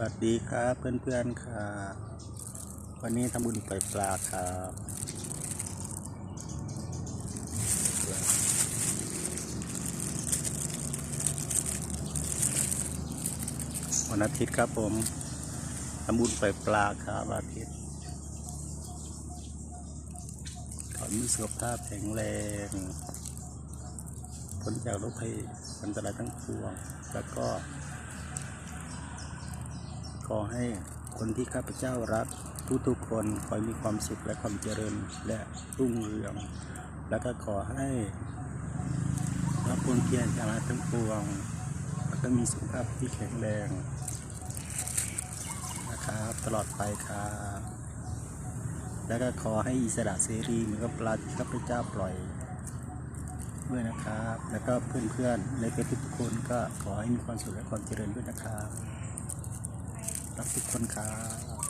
วัสดีครับเพื่อนๆครับวันนี้ทำบุญปล่อยปลาครับวันอาทิตย์ครับผมทำบุญปล่อยปลาครับอาทิตย์ขอมีสุขภาพแข็งแรงพ้นจากโรคภัยอันตรายทั้งปวงแล้วก็ ขอให้คนที่ข้าพเจ้ารักทุกๆคนขอให้มีความสุขและความเจริญและรุ่งเรือง แล้วก็ขอให้รับผลเพียรจาทั้งปวงแล้วก็มีสุขภาพที่แข็งแรงนะครับตลอดไปครับแล้วก็ขอให้อิสระเสรีเหมือนกับปลาที่ข้าพเจ้าปล่อยด้วยนะครับ แล้วก็เพื่อนๆในทุกๆคนก็ขอให้มีความสุขและความเจริญด้วยนะครับ ทุกคนครับ